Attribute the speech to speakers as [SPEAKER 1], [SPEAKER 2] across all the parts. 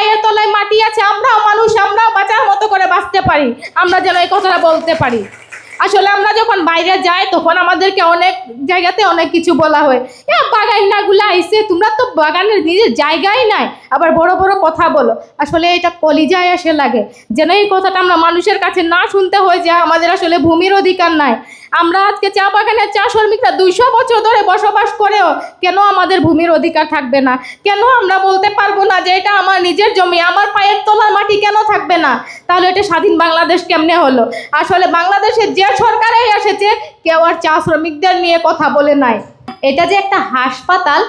[SPEAKER 1] পায়ের তলায় মাটি আছে, আমরাও মানুষ, আমরাও বাঁচার মতো করে বাঁচতে পারি। আমরা যেন এই কথাটা বলতে পারি। আসলে আমরা যখন বাইরে যাই, তখন আমাদেরকে অনেক জায়গাতে অনেক কিছু বলা হয়। এ বাগাইনাগুলো আইসে তোমরা তো বাগানের নিজের জায়গাই নাই, আবার বড় বড় কথা বলো। আসলে এটা কলিজায় আসে লাগে। যেন এই কথাটা আমরা মানুষের কাছে না শুনতে হয় যে আমাদের আসলে ভূমির অধিকার নাই। আমরা আজকে চা বাগানের চা শ্রমিকরা দুইশো বছর ধরে বসবাস করেও কেন আমাদের ভূমির অধিকার থাকবে না? কেন আমরা বলতে পারব না যে এটা আমার নিজের জমি, আমার পায়ের তলার মাটি কেন থাকবে না? তাহলে এটা স্বাধীন বাংলাদেশ কেমনে হলো? আসলে বাংলাদেশের যে সরকারেই এসেছে, কেউ আর চা শ্রমিকদের নিয়ে কথা বলে নাই। এটা যে একটা হাসপাতাল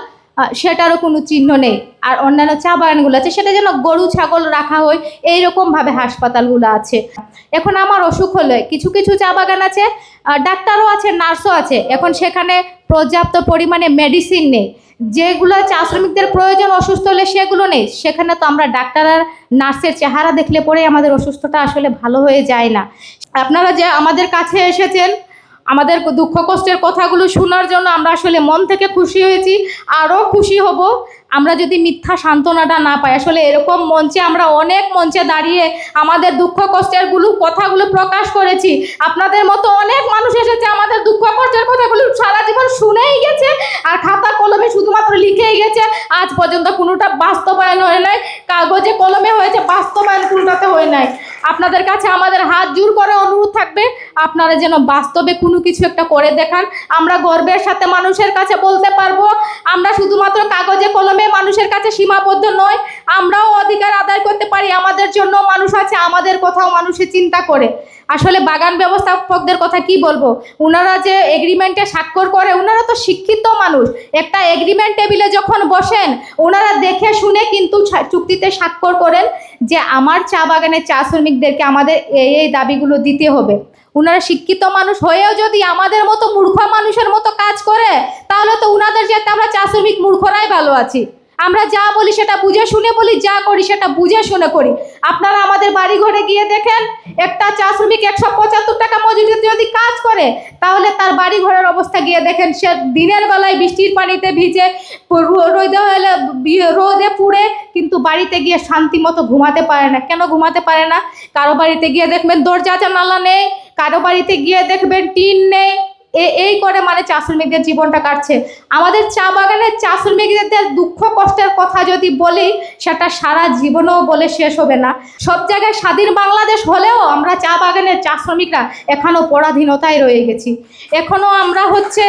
[SPEAKER 1] সেটারও কোনো চিহ্ন নেই। আর অন্যান্য চা বাগানগুলো আছে, সেটা যেন গরু, ছাগল রাখা হয়, এইরকমভাবে হাসপাতালগুলো আছে। এখন আমার অসুখ হলে, কিছু কিছু চা বাগান আছে ডাক্তারও আছে, নার্সও আছে। এখন সেখানে পর্যাপ্ত পরিমাণে মেডিসিন নেই। যেগুলো চা শ্রমিকদের প্রয়োজন, অসুস্থ হলে সেগুলো নেই। সেখানে তো আমরা ডাক্তার আর নার্সের চেহারা দেখলে পরে আমাদের অসুস্থতা আসলে ভালো হয়ে যায় না। আপনারা যে আমাদের কাছে এসেছেন আমাদের দুঃখ কষ্টের কথাগুলো শোনার জন্য আমরা আসলে মন থেকে খুশি হয়েছি, আরও খুশি হব। আমরা যদি মিথ্যা সান্ত্বনাটা না পাই, আসলে এরকম মঞ্চে আমরা অনেক মঞ্চে দাঁড়িয়ে আমাদের দুঃখ কষ্টেরগুলো, কথাগুলো প্রকাশ করেছি। আপনাদের মতো অনেক মানুষ এসেছে আমাদের দুঃখ কষ্টের কথাগুলো সারা জীবন শুনেই গেছে আর খাতা কলমে শুধুমাত্র লিখেই গেছে। আজ পর্যন্ত কোনোটা বাস্তবায়ন হয় নাই, কাগজে কলমে হয়েছে, বাস্তবায়ন কোনোটাতে হয় নাই। আপনাদের কাছে আমাদের হাত জোর করে অনুরোধ থাকবে, আপনারা যেন বাস্তবে কোনো কিছু একটা করে দেখান। আমরা গর্বের সাথে মানুষের কাছে বলতে পারব, আমরা শুধুমাত্র কাগজে কলমে মানুষের কাছে সীমাবদ্ধ নয় আমরাও অধিকার আদায় করতে পারি, আমাদের জন্য মানুষ আছে, আমাদের কোথাও মানুষের চিন্তা করে। আসলে বাগান ব্যবস্থাপকদের কথা কি বলব? ওনারা যে এগ্রিমেন্টে স্বাক্ষর করে ওনারা তো শিক্ষিত মানুষ। একটা এগ্রিমেন্ট টেবিলে যখন বসেন ওনারা দেখে শুনে কিন্তু চুক্তিতে স্বাক্ষর করেন যে আমার চা বাগানের চা শ্রমিকদেরকে আমাদের এই এই দাবিগুলো দিতে হবে। ওনারা শিক্ষিত মানুষ হয়েও যদি আমাদের মতো মূর্খ মানুষের মতো কাজ করে, তাহলে তো ওনাদের যাতে আমরা চা শ্রমিক মূর্খরাই ভালো আছি। আমরা যা বলি সেটা বুঝে শুনে বলি, যা করি সেটা বুঝে শুনে করি। আপনারা আমাদের বাড়ি ঘরে গিয়ে দেখেন, একটা চা শ্রমিক একশো পঁচাত্তর টাকা মজুরি যদি কাজ করে, তাহলে তার বাড়ি ঘরের অবস্থা গিয়ে দেখেন, সে দিনের বেলায় বৃষ্টির পানিতে ভিজে রোদে হলে রোদে পুড়ে কিন্তু বাড়িতে গিয়ে শান্তি মতো ঘুমাতে পারে না। কেন ঘুমাতে পারে না? কারও বাড়িতে গিয়ে দেখবেন দরজা জানালা নেই, কারও বাড়িতে গিয়ে দেখবেন টিন নেই এই করে মানে চা শ্রমিকদের জীবনটা কাটছে। আমাদের চা বাগানের চা শ্রমিকদের দুঃখ কষ্টের কথা যদি বলি, সেটা সারা জীবনও বলে শেষ হবে না। সব জায়গায় স্বাধীন বাংলাদেশ হলেও আমরা চা বাগানের চা শ্রমিকরা এখনও পরাধীনতায় রয়ে গেছি। এখনও আমরা হচ্ছে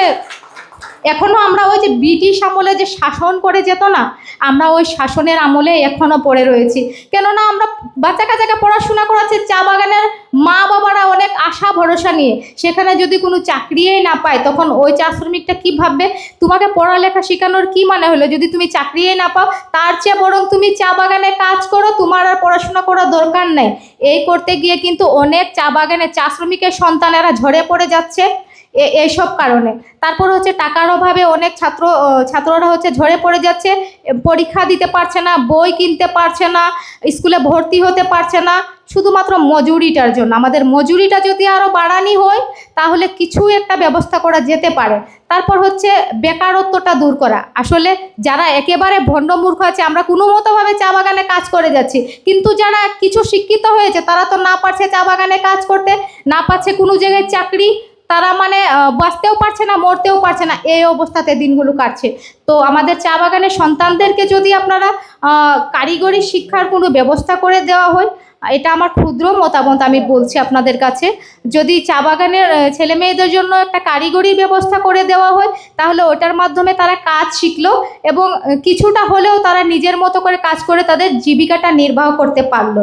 [SPEAKER 1] এখনও আমরা ওই যে ব্রিটিশ আমলে যে শাসন করে যেত না, আমরা ওই শাসনের আমলে এখনও পড়ে রয়েছি। কেননা আমরা বাচ্চা কাচ্চাকে পড়াশোনা করাচ্ছি, চা বাগানের মা বাবারা অনেক আশা, ভরসা নিয়ে। সেখানে যদি কোনো চাকরিই না পায়, তখন ওই চা শ্রমিকটা কী ভাববে? তোমাকে পড়ালেখা শেখানোর কি মানে হলো? যদি তুমি চাকরিই না পাও, তার চেয়ে বরং তুমি চা বাগানে কাজ করো, তোমার আর পড়াশোনা করার দরকার নেই। এই করতে গিয়ে কিন্তু অনেক চা বাগানে চা শ্রমিকের সন্তানেরা ঝরে পড়ে যাচ্ছে। এইসব কারণে। তারপর হচ্ছে টাকার অভাবে অনেক ছাত্র ছাত্ররা হচ্ছে ঝরে পড়ে যাচ্ছে, পরীক্ষা দিতে পারছে না, বই কিনতে পারছে না, স্কুলে ভর্তি হতে পারছে না, শুধুমাত্র মজুরিটার জন্য। আমাদের মজুরিটা যদি আরও বাড়ানি হয়, তাহলে কিছু একটা ব্যবস্থা করা যেতে পারে। তারপর হচ্ছে বেকারত্বটা দূর করা। আসলে যারা একেবারে ভণ্ডমূর্খ আছে, আমরা কোনো মতোভাবে চা বাগানে কাজ করে যাচ্ছি। কিন্তু যারা কিছু শিক্ষিত হয়েছে, তারা তো না পারছে চা বাগানে কাজ করতে, না পাচ্ছে কোনো জায়গায় চাকরি তারা মানে বাঁচতেও পারছে না, মরতেও পারছে না, এই অবস্থাতে দিনগুলো কাটছে। তো আমাদের চা বাগানের সন্তানদেরকে যদি আপনারা কারিগরি শিক্ষার কোনো ব্যবস্থা করে দেওয়া হয়, এটা আমার ক্ষুদ্র মতামত আমি বলছি আপনাদের কাছে। যদি চা বাগানের ছেলে মেয়েদের জন্য একটা কারিগরি ব্যবস্থা করে দেওয়া হয়, তাহলে ওটার মাধ্যমে তারা কাজ শিখলো এবং কিছুটা হলেও তারা নিজের মতো করে কাজ করে তাদের জীবিকাটা নির্বাহ করতে পারল।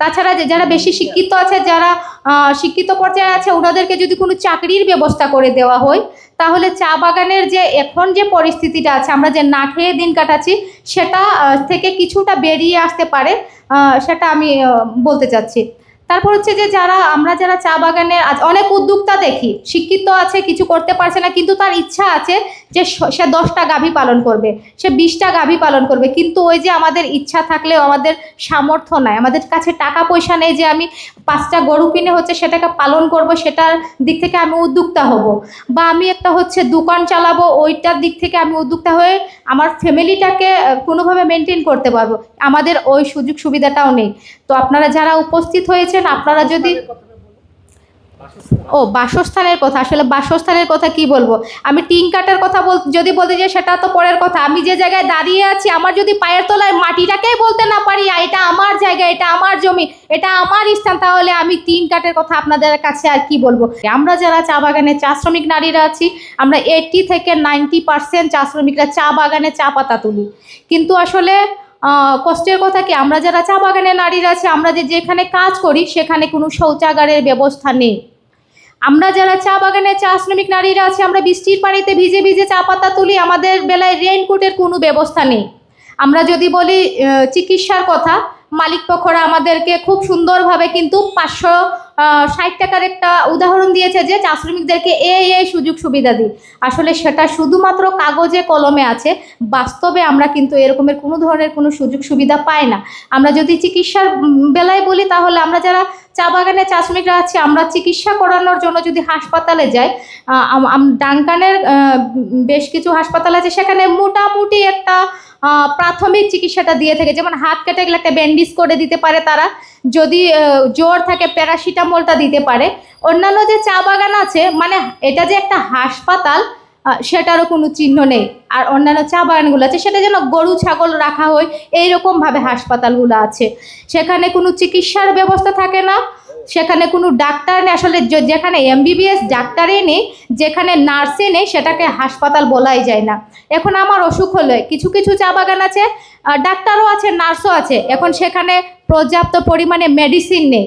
[SPEAKER 1] তাছাড়া যে যারা বেশি শিক্ষিত আছে, যারা শিক্ষিত পর্যায়ে আছে, ওনাদেরকে যদি কোনো চাকরির ব্যবস্থা করে দেওয়া হয়, তাহলে চা বাগানের যে এখন যে পরিস্থিতিটা আছে, আমরা যে না খেয়ে দিন কাটাচ্ছি, সেটা থেকে কিছুটা বেরিয়ে আসতে পারে সেটা আমি বলতে চাচ্ছি। তারপর হচ্ছে যে যারা, আমরা যারা চা বাগানের আজ অনেক উদ্যোক্তা দেখি, শিক্ষিত আছে, কিছু করতে পারছে না, কিন্তু তার ইচ্ছা আছে যে সে দশটা গাভী পালন করবে, সে বিশটা গাভী পালন করবে, কিন্তু ওই যে আমাদের ইচ্ছা থাকলেও আমাদের সামর্থ্য নাই, আমাদের কাছে টাকা পয়সা নেই যে আমি পাঁচটা গরু কিনে হচ্ছে সেটাকে পালন করব, সেটার দিক থেকে আমি উদ্যোক্তা হব, বা আমি একটা হচ্ছে দোকান চালাবো, ওইটার দিক থেকে আমি উদ্যোক্তা হয়ে আমার ফ্যামিলিটাকে কোনোভাবে মেনটেন করতে পারব, আমাদের ওই সুযোগ সুবিধাটাও নেই, তো আপনারা যারা উপস্থিত হয়েছেন আপনারা যদি ও বাসস্থানের কথা আসলে বাসস্থানের কথা কি বলব? আমি টিন কাটার কথা বল যদি বলতে যাই সেটা তো পরের কথা। আমি যে জায়গায় দাঁড়িয়ে আছি আমার যদি পায়ের তলায় মাটিটাকেই বলতে না পারি "আ, এটা আমার জায়গা এটা আমার জমি এটা আমার স্থান তাহলে আমি টিন কাটের কথা আপনাদের কাছে আর কি বলব? আমরা যারা চা বাগানে চা শ্রমিক নারীরা আছি আমরা এইটি থেকে নাইনটি পার্সেন্ট চা শ্রমিকরা চা বাগানে চা পাতা তুলি। কিন্তু আসলে কষ্টের কথা কি? আমরা যারা চা বাগানে নারীরা আছি, আমরা যে যেখানে কাজ করি, সেখানে কোনো শৌচাগারের ব্যবস্থা নেই। আমরা যারা চা বাগানে চা শ্রমিক নারীরা আছি, আমরা বৃষ্টির পানিতে ভিজে ভিজে চা পাতা তুলি, আমাদের বেলায় রেইনকোটের কোনো ব্যবস্থা নেই। আমরা যদি বলি চিকিৎসার কথা, মালিক পক্ষরা আমাদেরকে খুব সুন্দরভাবে কিন্তু পাঁচশো ষাট টাকার একটা উদাহরণ দিয়েছে যে চা শ্রমিকদেরকে এই এই সুযোগ সুবিধা দিই আসলে সেটা শুধুমাত্র কাগজে কলমে আছে, বাস্তবে আমরা কিন্তু এরকমের কোনো ধরনের কোনো সুযোগ সুবিধা পাই না। আমরা যদি চিকিৎসার বেলায় বলি তাহলে আমরা যারা চা বাগানে চা শ্রমিকরা আছি, আমরা চিকিৎসা করানোর জন্য যদি হাসপাতালে যাই ডানকানের বেশ কিছু হাসপাতাল আছে, সেখানে মোটামুটি একটা প্রাথমিক চিকিৎসাটা দিয়ে থাকে। যেমন হাত কেটে গেলে একটা ব্যান্ডেজ করে দিতে পারে তারা, যদি জ্বর থাকে, প্যারাসিটামলটা দিতে পারে। অন্যান্য যে চা বাগান আছে মানে এটা যে একটা হাসপাতাল সেটারও কোনো চিহ্ন নেই। আর অন্যান্য চা বাগানগুলো আছে, সেটা যেন গরু, ছাগল রাখা হয়, এইরকমভাবে হাসপাতালগুলো আছে। সেখানে কোনো চিকিৎসার ব্যবস্থা থাকে না। সেখানে কোনো ডাক্তার নেই, আসলে যেখানে এমবিবিএস ডাক্তারই নেই, যেখানে নার্সে নেই, সেটাকে হাসপাতাল বলাই যায় না। এখন আমার অসুখ হলে, কিছু কিছু চা বাগান আছে ডাক্তারও আছে, নার্সও আছে। এখন সেখানে পর্যাপ্ত পরিমাণে মেডিসিন নেই।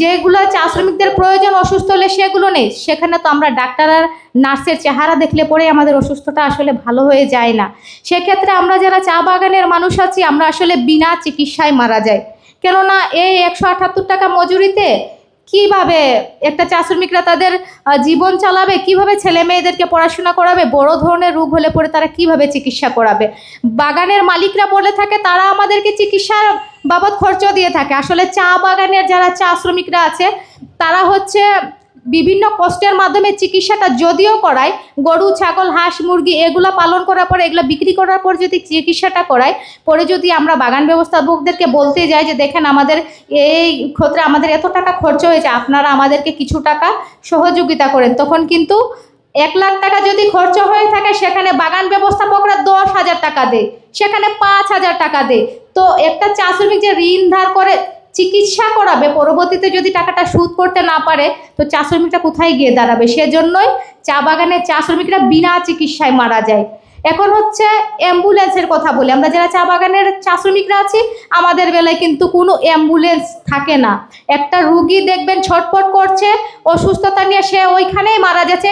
[SPEAKER 1] যেগুলো চা শ্রমিকদের প্রয়োজন অসুস্থ হলে সেগুলো নেই। সেখানে তো আমরা ডাক্তার আর নার্সের চেহারা দেখলে পরে আমাদের অসুস্থতা আসলে ভালো হয়ে যায় না। সেক্ষেত্রে আমরা যারা চা বাগানের মানুষ আছি, আমরা আসলে বিনা চিকিৎসায় মারা যাই। কেননা এই একশো আটাত্তর টাকা মজুরিতে কীভাবে একটা চা শ্রমিকরা তাদের জীবন চালাবে, কীভাবে ছেলে মেয়েদেরকে পড়াশোনা করাবে, বড় ধরনের রোগ হলে পরে তারা কীভাবে চিকিৎসা করাবে? বাগানের মালিকরা বলে থাকে, তারা আমাদেরকে চিকিৎসার বাবদ খরচ দিয়ে থাকে। আসলে চা বাগানের যারা চা শ্রমিকরা আছে, তারা হচ্ছে বিভিন্ন কষ্টের মাধ্যমে চিকিৎসাটা যদিও করায়, গরু, ছাগল, হাঁস, মুরগি, এগুলো পালন করার পর, এগুলো বিক্রি করার পর যদি চিকিৎসাটা করায়, পরে যদি আমরা বাগান ব্যবস্থাপকদেরকে বলতে যাই যে, দেখেন, আমাদের এই ক্ষেত্রে আমাদের এত টাকা খরচ হয়েছে, আপনারা আমাদেরকে কিছু টাকা সহযোগিতা করেন। তখন কিন্তু এক লাখ টাকা যদি খরচ হয়ে থাকে, সেখানে বাগান ব্যবস্থাপকরা দশ হাজার টাকা দেয়, সেখানে পাঁচ হাজার টাকা দেয়। তো একটা চা শ্রমিক যে ঋণ ধার করে চিকিৎসা করাবে। পরবর্তীতে যদি টাকাটা সুদ করতে না পারে, তো চা শ্রমিকটা কোথায় গিয়ে দাঁড়াবে? সেজন্যই চা বাগানে চা শ্রমিকরা বিনা চিকিৎসায় মারা যায়। এখন হচ্ছে অ্যাম্বুলেন্সের কথা বলি। আমরা যারা চা বাগানের চা শ্রমিকরা আছি, আমাদের বেলায় কিন্তু কোনো অ্যাম্বুলেন্স থাকে না। একটা রুগী দেখবেন ছটপট করছে, অসুস্থতা নিয়ে সে ওইখানেই মারা যাচ্ছে।